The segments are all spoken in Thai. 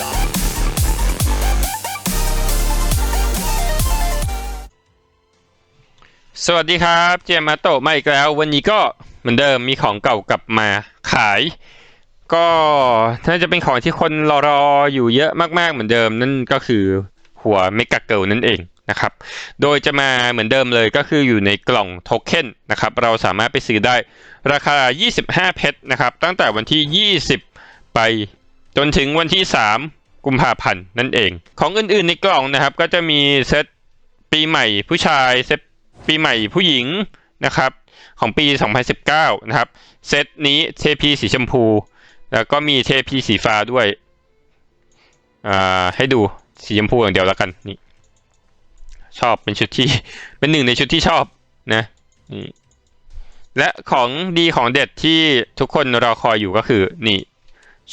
สวัสดีครับ เจมมาโตะมาอีกแล้ว วันนี้ก็เหมือนเดิมมีของเก่ากลับมาขาย ก็น่าจะเป็นของที่คนรอรออยู่เยอะมากๆเหมือนเดิม นั่นก็คือหัวเมกะเกิลนั่นเองนะครับ โดยจะมาเหมือนเดิมเลยก็คืออยู่ในกล่องโทเค็นนะครับ เราสามารถไปซื้อได้ราคา 25 เพชรนะครับ ตั้งแต่วันที่ 20 ไป จนถึงวันที่ 3 กุมภาพันธ์นั่นเอง ของอื่นๆในกล่องนะครับ ก็จะมีเซตปีใหม่ผู้ชายเซตปีใหม่ผู้หญิงนะครับ ของปี 2019 นะครับ เซตนี้เทพีสีชมพู แล้วก็มีเทพีสีฟ้าด้วยอ่าให้ดูสีชมพูอย่างเดียวแล้วกันนี่ชอบเป็นชุดที่เป็นหนึ่งในชุดที่ชอบนะนี่และของดีของเด็ดที่ทุกคนรอคอยอยู่ก็คือนี่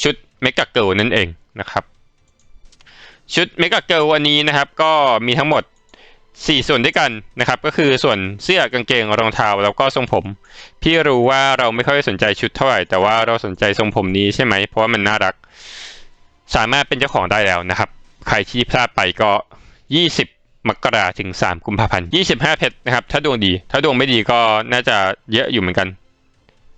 ชุด เมกะเกิลนั่นเองนะครับ ชุดเมกะเกิลวันนี้นะครับก็มีทั้งหมดสี่ส่วนด้วยกันนะครับ ก็คือส่วนเสื้อกางเกงรองเท้าแล้วก็ทรงผม พี่รู้ว่าเราไม่ค่อยสนใจชุดเท่าไหร่แต่ว่าเราสนใจทรงผมนี้ใช่ไหมเพราะว่ามันน่ารัก สามารถเป็นเจ้าของได้แล้วนะครับ ใครที่พลาดไปก็ 20มกราถึง 3 กุมภาพันธ์ 25 เพชรนะครับ ถ้าดวงดี ถ้าดวงไม่ดีก็น่าจะเยอะอยู่เหมือนกัน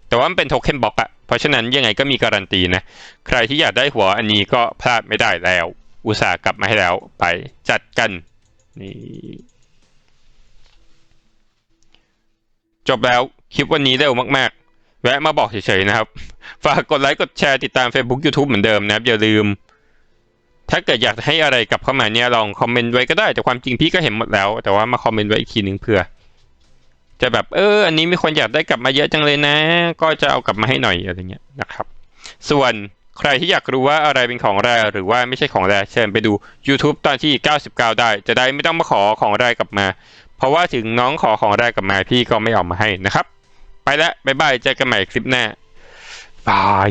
แต่ว่ามันเป็นโทเค็นบล็อกอะ เพราะฉะนั้นยังไงก็มีการันตีนะ ใครที่อยากได้หัวอันนี้ก็พลาดไม่ได้แล้ว อุตส่าห์กลับมาให้แล้วไปจัดกันนี่จบแล้วคลิปวันนี้เร็วมากๆ แวะมาบอกเฉยๆนะครับ ฝากกดไลค์กดแชร์ติดตาม Facebook YouTube เหมือนเดิมนะครับ อย่าลืม ถ้าเกิดอยากให้อะไรกลับเข้ามาเนี่ยลองคอมเมนต์ไว้ก็ได้แต่ความจริงพี่ก็เห็นหมดแล้ว แต่ว่ามาคอมเมนต์ไว้อีกทีหนึ่งเผื่อ จะแบบเอออันนี้มีคนอยากได้กลับมาเยอะจังเลยนะ ก็จะเอากลับมาให้หน่อยอะไรเงี้ยนะครับ ส่วนใครที่อยากรู้ว่าอะไรเป็นของแร่หรือว่าไม่ใช่ของแร่เชิญไปดู YouTube ตอนที่ 99 ได้ จะได้ไม่ต้องมาขอของแร่กลับมา เพราะว่าถึงน้องขอของแรกกลับมาพี่ก็ไม่เอามาให้นะครับ ไปแล้วบ๊ายบายเจอกันใหม่คลิปหน้าบาย